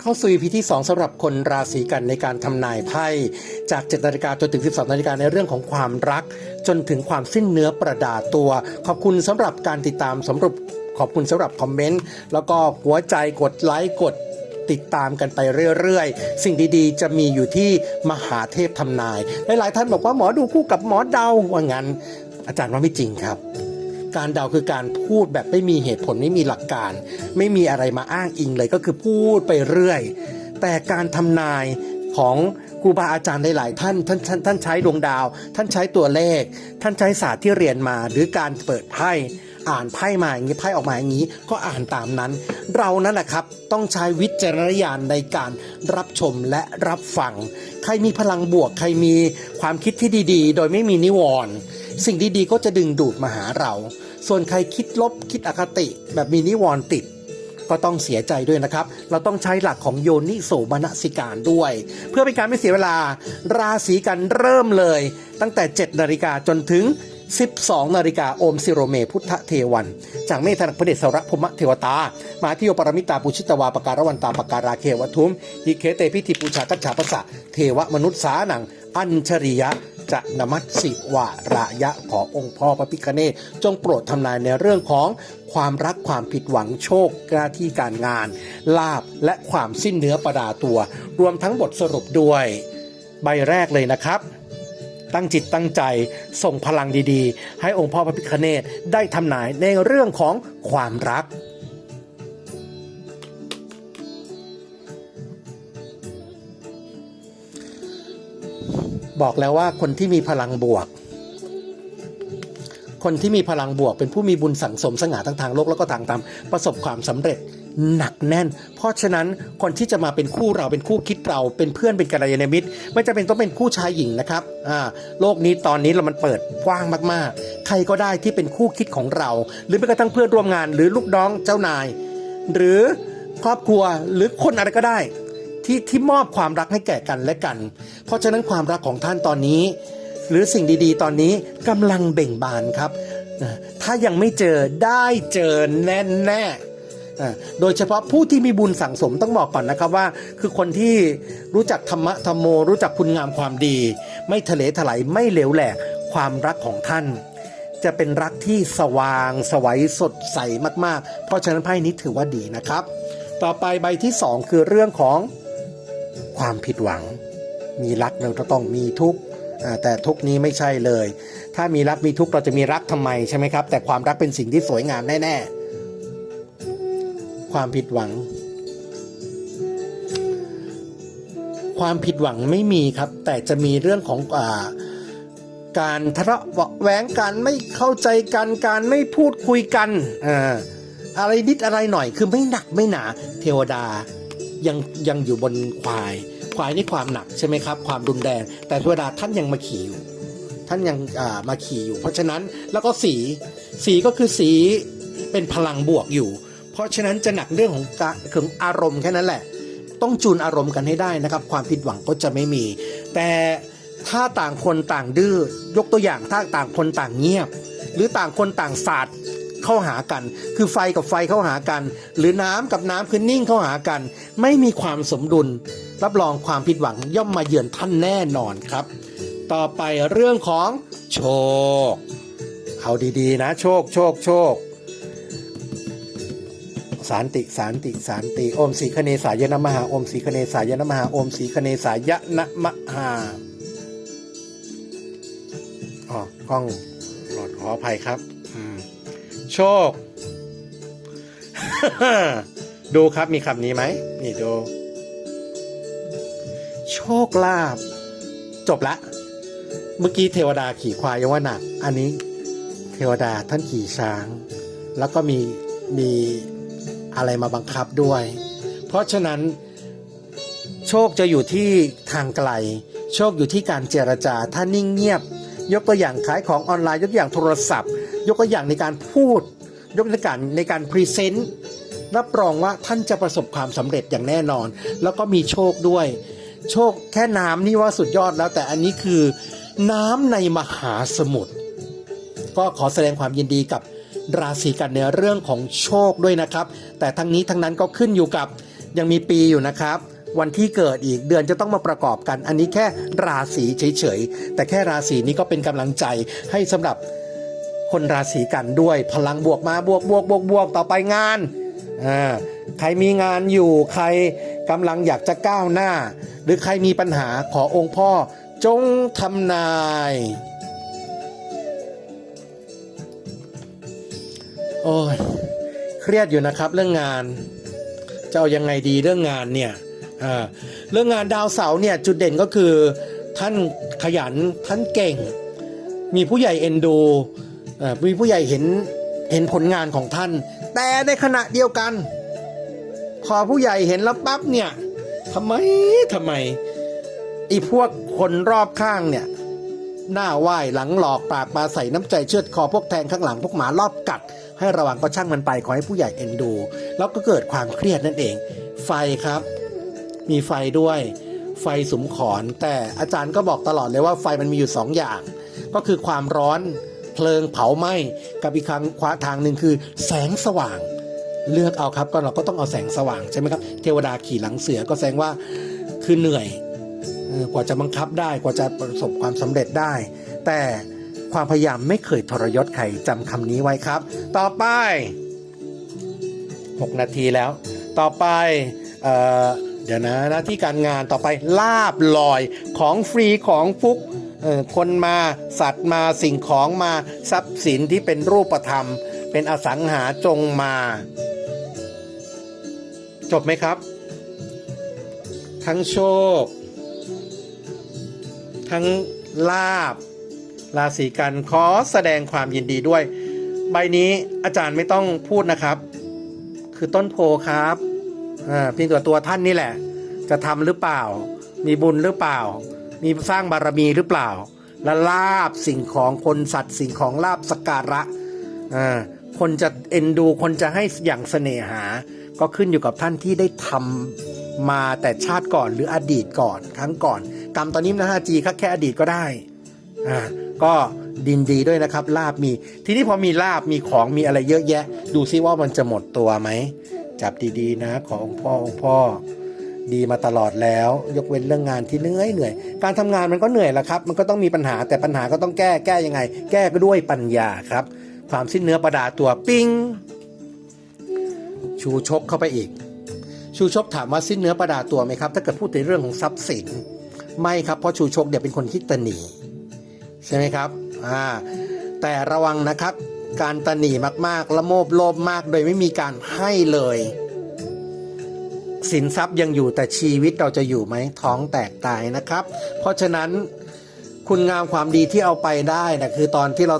เข้าสู่ EP ที่ 2สำหรับคนราศีกันในการทำนายไพ่จาก7นาฬิกาจนถึง 12นาฬิกาในเรื่องของความรัก จนถึงความสิ้นเนื้อประดาตัว ขอบคุณสำหรับการติดตามสำหรับขอบคุณสำหรับคอมเมนต์แล้วก็หัวใจกดไลค์กดติดตามกันไปเรื่อยๆ สิ่งดีๆ จะมีอยู่ที่มหาเทพทำนาย หลายๆท่านบอกว่าหมอดูคู่กับหมอเดาว่างั้น อาจารย์ว่าไม่จริงครับ การเดาคือการพูดแบบไม่มีเหตุผลไม่มีหลักการ ไม่มีอะไรมาอ้างอิงเลยก็คือพูดไปเรื่อย แต่การทำนายของครูบาอาจารย์หลาย ๆ ท่านท่านท่านท่านใช้ดวงดาว ท่านใช้ตัวเลข ท่านใช้ศาสตร์ที่เรียนมา หรือการเปิดไพ่อ่านไพ่มาอย่างนี้ไพ่ออกมาอย่างนี้ก็อ่านตามนั้น เรานั่นแหละครับต้องใช้วิจารณญาณในการรับชมและรับฟัง ใครมีพลังบวก ใครมีความคิดที่ดี ๆ โดยไม่มีนิวรณ์ สิ่งดีๆก็จะดึงดูดมาหาเรา ส่วนใครคิดลบคิดอคติ แบบมีนิวรณ์ติด ก็ต้องเสียใจด้วยนะครับ เราต้องใช้หลักของโยนิโสมนสิการด้วย เพื่อเป็นการไม่เสียเวลา ราศีกันเริ่มเลย ตั้งแต่ 7 นาฬิกาจนถึง 12 นาฬิกาโอมสิโรเมพุทธเทวัน จากเมธนักพระเดชสระพมเทวตา มาที่โอปรมิตาปุชิตวาปการวันตาปการาเควทุมฮิเคเตพิธีปูชากัจฉาปะสะเทวมนุษย์สาหนัง อัญชริยะ จะนมัสสิวาระยะขอองค์พ่อพระพิคเนศจงโปรดทำนายในเรื่องของความรักความผิดหวังโชคหน้าที่การงาน ลาบและความสิ้นเนื้อประดาตัว รวมทั้งบทสรุปด้วย ใบแรกเลยนะครับตั้งจิตตั้งใจส่งพลังดีๆ ให้องค์พ่อพระพิคเนศได้ทำนายในเรื่องของความรัก บอกแล้วว่าคนที่มีพลังบวก คนที่มีพลังบวก เป็นผู้มีบุญสั่งสมสง่าทั้งทางโลกแล้วก็ทางธรรมประสบความสำเร็จหนักแน่น เพราะฉะนั้นคนที่จะมาเป็นคู่เราเป็นคู่คิดเราเป็นเพื่อนเป็นกัลยาณมิตร ไม่จำเป็นต้องเป็นคู่ชายหญิงนะครับอ่าโลกนี้ตอนนี้เรามันเปิดกว้างมากๆ ใครก็ได้ที่เป็นคู่คิดของเรา หรือแม้กระทั่งเพื่อนร่วมงาน หรือลูกน้องเจ้านาย หรือครอบครัวหรือคนอะไรก็ได้ ที่ที่มอบความรักให้แก่กันและกัน เพราะฉะนั้นความรักของท่านตอนนี้ หรือสิ่งดีๆ ตอนนี้กำลังเบ่งบานครับ ถ้ายังไม่เจอได้เจอแน่แน่โดยเฉพาะผู้ที่มีบุญสั่งสมต้องบอกก่อนนะครับว่า คือคนที่รู้จักธรรมะธรรมโม รู้จักคุณงามความดี ไม่ทะเลถลายไม่เหลวแหลกความรักของท่าน จะเป็นรักที่สว่างสวัยสดใสมากๆ เพราะฉะนั้นไพ่นี้ถือว่าดีนะครับ ต่อไปใบที่สองคือเรื่องของ ความผิดหวัง มีรักเราก็ต้องมีทุกข์แต่ทุกนี้ไม่ใช่เลย ถ้ามีรักมีทุกข์เราจะมีรักทำไมใช่ไหมครับ แต่ความรักเป็นสิ่งที่สวยงามแน่ๆ ความผิดหวัง ความผิดหวังไม่มีครับ แต่จะมีเรื่องของอาการทะเลาะเบาะแว้งกันไม่เข้าใจกันการไม่พูดคุยกันออะไรนิดอะไรหน่อยคือไม่หนักไม่หนาเทวดา ยังยังอยู่บนควาย ควายนี่ความหนักใช่ไหมครับ ความรุนแรงแต่เทวดาท่านยังมาขี่อยู่ท่านยังมาขี่อยู่ เพราะฉะนั้นแล้วก็สีสีก็คือสีเป็นพลังบวกอยู่ เพราะฉะนั้นจะหนักเรื่องของกของอารมณ์แค่นั้นแหละ ต้องจูนอารมณ์กันให้ได้นะครับ ความผิดหวังก็จะไม่มี แต่ถ้าต่างคนต่างดื้อยกตัวอย่างถ้าต่างคนต่างเงียบ หรือต่างคนต่างศาสตร์ เข้าหากัน คือไฟกับไฟเข้าหากัน หรือน้ำกับน้ำคือนิ่งเข้าหากัน ไม่มีความสมดุล รับรองความผิดหวังย่อมมาเยือนท่านแน่นอนครับ ต่อไปเรื่องของโชค เอาดีๆนะ โชคโชคโชคสารติสารติสารติอมสีคเนสายนมหาอมสีคเนสายนมหาอมสีคเนสายนะมหาอ๋อกล้องหลอดขออภัยครับ โชค ดูครับมีคำนี้ไหม นี่ดู โชคลาภจบละ เมื่อกี้เทวดาขี่ควายยังว่าหนัก อันนี้ เทวดาท่านขี่ช้าง แล้วก็มีมีอะไรมาบังคับด้วย เพราะฉะนั้น โชคจะอยู่ที่ทางไกล โชคอยู่ที่การเจรจา ถ้านิ่งเงียบ ยกตัวอย่างขายของออนไลน์ยกตัวอย่างโทรศัพท์ ยกตัวอย่างในการพูด ยกตัวอย่างในการพรีเซนต์รับรองว่าท่านจะประสบความสำเร็จอย่างแน่นอน แล้วก็มีโชคด้วย โชคแค่น้ำนี่ว่าสุดยอดแล้ว แต่อันนี้คือน้ำในมหาสมุทรก็ขอแสดงความยินดีกับราศีกันในเรื่องของโชคด้วยนะครับ แต่ทั้งนี้ทั้งนั้นก็ขึ้นอยู่กับยังมีปีอยู่นะครับ วันที่เกิดอีกเดือนจะต้องมาประกอบกัน อันนี้แค่ราศีเฉยๆแต่แค่ราศีนี้ก็เป็นกำลังใจให้สำหรับ คนราศีกันด้วยพลังบวกมาบวกบวกบวกบวกต่อไปงานอ่าใครมีงานอยู่ใครกำลังอยากจะก้าวหน้า หรือใครมีปัญหาขอองค์พ่อจงทำนาย โอ้ยเครียดอยู่นะครับเรื่องงานจะเอายังไงดีเรื่องงานเนี่ยเรื่องงานดาวเสาร์เนี่ยจุดเด่นก็คือท่านขยันท่านเก่ง มีผู้ใหญ่เอ็นดู มีผู้ใหญ่เห็นเห็นผลงานของท่าน แต่ในขณะเดียวกัน พอผู้ใหญ่เห็นแล้วปั๊บเนี่ยทำไมทำไมไอีพวกคนรอบข้างเนี่ยหน้าไหว้หลังหลอกปากปลาใส่น้ำใจเชือดคอพวกแทงข้างหลังพวกหมารอบกัด ให้ระวังก็ช่างมันไปขอให้ผู้ใหญ่เอ็นดู แล้วก็เกิดความเครียดนั่นเอง ไฟครับ มีไฟด้วย ไฟสุมขอน แต่อาจารย์ก็บอกตลอดเลยว่าไฟมันมีอยู่สองอย่าง ก็คือความร้อน เพลิงเผาไหม้กับอีกครั้งขวาทางหนึ่งคือ แสงสว่าง เลือกเอาครับก็เราก็ต้องเอาแสงสว่างใช่ไหมครับเทวดาขี่หลังเสือก็แสดงว่าคือเหนื่อยกว่าจะบังคับได้กว่าจะประสบความสำเร็จได้ แต่ความพยายามไม่เคยทรยศใครจำคำนี้ไว้ครับ ต่อไป 6 นาทีแล้ว ต่อไปเอเดี๋ยวนะหน้าที่การงานต่อไปลาบลอยของฟรีของฟุก คนมาสัตว์มาสิ่งของมาทรัพย์สินที่เป็นรูปธรรม เป็นอสังหาจงมา จบไหมครับ ทั้งโชค ทั้งลาบราศีกันขอแสดงความยินดีด้วย ใบนี้อาจารย์ไม่ต้องพูดนะครับ คือต้นโพครับเพียงแต่ตัวท่านนี่แหละ จะทำหรือเปล่า มีบุญหรือเปล่า มีสร้างบารมีหรือเปล่า และลาบสิ่งของคนสัตว์สิ่งของลาบสการะอคนจะเอ็นดูคนจะให้อย่างเสน่หา ก็ขึ้นอยู่กับท่านที่ได้ทำมาแต่ชาติก่อนหรืออดีตก่อน ครั้งก่อน กรรมตอนนี้นะ 5G แค่อดีตก็ได้อ่าก็ดินดีด้วยนะครับลาบมี ทีนี้พอมีลาบมีของมีอะไรเยอะแยะ ดูซิว่ามันจะหมดตัวไหม จับดีๆนะ ขอองค์พ่อองค์พ่อ ดีมาตลอดแล้ว ยกเว้นเรื่องงานที่เหนื่อยเหนื่อย การทำงานมันก็เหนื่อยละครับ มันก็ต้องมีปัญหาแต่ปัญหาก็ต้องแก้แก้ยังไง แก้ก็ด้วยปัญญาครับ ความสิ้นเนื้อประดาตัวปิ้งชูชกเข้าไปอีก ชูชกถามว่าสิ้นเนื้อประดาตัวไหมครับ ถ้าเกิดพูดในเรื่องของทรัพย์สิน ไม่ครับเพราะชูชกเดี๋ยวเป็นคนที่ตะหนีใช่ไหมครับอ่าแต่ระวังนะครับ การตะหนีมากๆละโมบโลภมาก โดยไม่มีการให้เลย สินทรัพย์ยังอยู่แต่ชีวิตเราจะอยู่ไหมท้องแตกตายนะครับ เพราะฉะนั้นคุณงามความดีที่เอาไปได้นะคือตอนที่เรา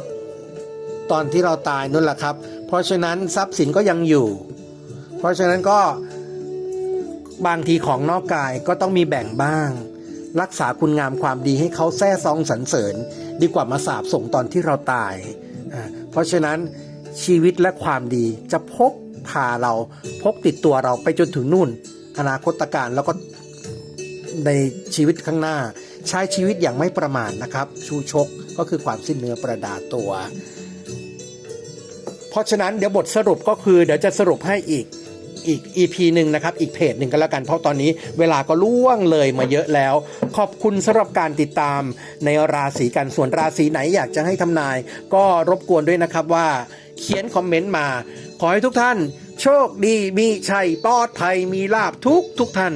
ตอนที่เราตายนั่นแหละครับ เพราะฉะนั้นทรัพย์สินก็ยังอยู่ เพราะฉะนั้นก็บางทีของนอกกายก็ต้องมีแบ่งบ้าง รักษาคุณงามความดีให้เขาแท้ซองสรรเสริญ ดีกว่ามาสาบส่งตอนที่เราตาย เพราะฉะนั้นชีวิตและความดีจะพก พาเราพกติดตัวเราไปจนถึงนู่น อนาคตการแล้วก็ในชีวิตข้างหน้า ใช้ชีวิตอย่างไม่ประมาทนะครับ ชูชกก็คือความสิ้นเนื้อประดาตัว เพราะฉะนั้นเดี๋ยวบทสรุปก็คือเดี๋ยวจะสรุปให้อีกอีก EP หนึ่งนะครับ อีกเพจหนึ่งก็แล้วกัน เพราะตอนนี้เวลาก็ล่วงเลยมาเยอะแล้ว ขอบคุณสำหรับการติดตามในราศีกัน ส่วนราศีไหนอยากจะให้ทำนาย ก็รบกวนด้วยนะครับว่าเขียนคอมเมนต์มา ขอให้ทุกท่าน โชคดีมีชัยปลอดภัยมีลาบทุกทุกท่าน